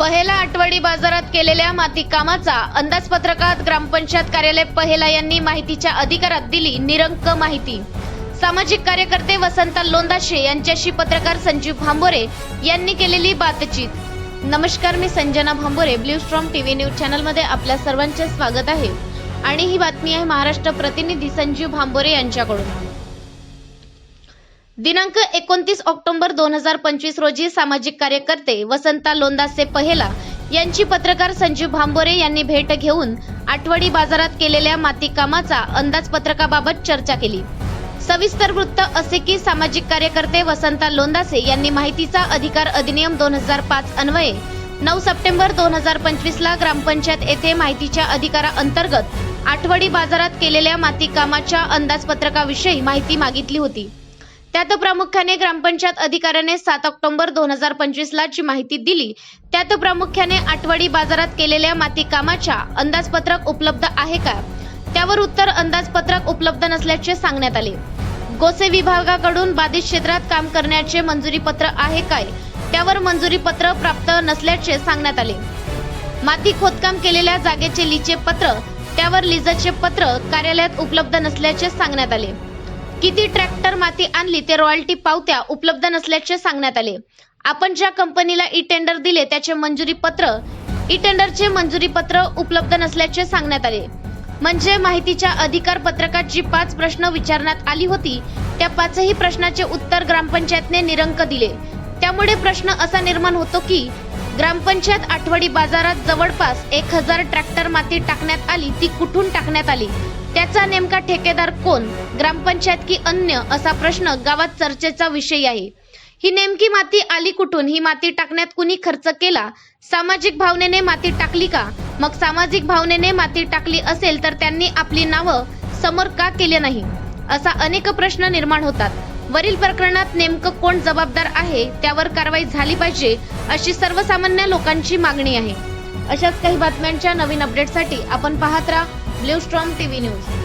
पहेला आठवडी बाजारात केलेल्या माती कामाचा अंदाजपत्रकात ग्रामपंचायत कार्यालय पहेला यांनी माहितीच्या अधिकारात दिली निरंक माहिती. सामाजिक कार्यकर्ते वसंत लोंदाशे यांच्याशी पत्रकार संजीव भांबोरे यांनी केलेली बातचीत. नमस्कार मी Sanjana Bhambore blue storm TV news चॅनलमध्ये आपल्या सर्वांचे स्वागत आहे. आणि ही बातमी आहे महाराष्ट्र प्रतिनिधी संजीव भांबोरे यांच्याकडून. दिनांक एकोणतीस ऑक्टोबर दोन हजार पंचवीस रोजी सामाजिक कार्यकर्ते वसंता लोंदासे पहेला यांची पत्रकार संजीव भांबोरे यांनी भेट घेऊन आठवडी बाजारात केलेल्या मातीकामाचा अंदाजपत्रकाबाबत चर्चा केली. सविस्तर वृत्त असे की सामाजिक कार्यकर्ते वसंता लोंदासे यांनी माहितीचा अधिकार अधिनियम दोन हजार पाच अन्वये नऊ सप्टेंबर दोन हजार पंचवीस ला ग्रामपंचायत येथे माहितीच्या अधिकाराअंतर्गत आठवडी बाजारात केलेल्या मातीकामाच्या अंदाजपत्रकाविषयी माहिती मागितली होती. त्यात प्रामुख्याने ग्रामपंचायत अधिकाऱ्याने सात ऑक्टोबर दोन हजार पंचवीस ला जी माहिती दिली त्यात प्रामुख्याने आठवडी बाजारात केलेल्या माती कामाच्या अंदाजपत्रक उपलब्ध आहे का? त्यावर उत्तर अंदाजपत्रक उपलब्ध नसल्याचे सांगण्यात आले. गोसे विभागाकडून बाधित क्षेत्रात काम करण्याचे मंजुरी पत्र आहे काय? त्यावर मंजुरी पत्र प्राप्त नसल्याचे सांगण्यात आले. माती खोदकाम केलेल्या जागेचे लिचे पत्र त्यावर लिजाचे पत्र कार्यालयात उपलब्ध नसल्याचे सांगण्यात आले. किती ट्रॅक्टर माती आणली ते रॉयल्टी पावत्या उपलब्ध नसल्याचे सांगण्यात आले. आपण ज्या कंपनीला ई टेंडर दिले त्याचे मंजुरी पत्र ई टेंडरचे मंजुरी पत्र उपलब्ध नसल्याचे सांगण्यात आले. म्हणजे माहितीच्या अधिकार पत्रकात जी पाच प्रश्न विचारण्यात आली होती त्या पाचही प्रश्नाचे उत्तर ग्रामपंचायतने निरंक दिले. त्यामुळे प्रश्न असा निर्माण होतो की ग्रामपंचायत आठवडी बाजारात जवळपास एक हजार ट्रॅक्टर माती टाकण्यात आली ती कुठून टाकण्यात आली? त्याचा नेमका ठेकेदार कोण? ग्रामपंचायत की अन्य? असा प्रश्न गावात चर्चेचा विषय आहे. ही नेमकी माती आली कुठून? ही माती टाकण्यात कुणी खर्च केला? सामाजिक भावनेने माती टाकली का? मग सामाजिक भावनेने माती टाकली असेल तर त्यांनी आपली नावं समोर का केले नाही? असा अनेक प्रश्न निर्माण होतात. वरील प्रकरणात नेमकं कोण जबाबदार आहे त्यावर कारवाई झाली पाहिजे अशी सर्वसामान्य लोकांची मागणी आहे. अशाच काही बातम्यांच्या नवीन अपडेटसाठी आपण पाहत राहा ब्ल्यू स्ट्रॉम टीव्ही न्यूज.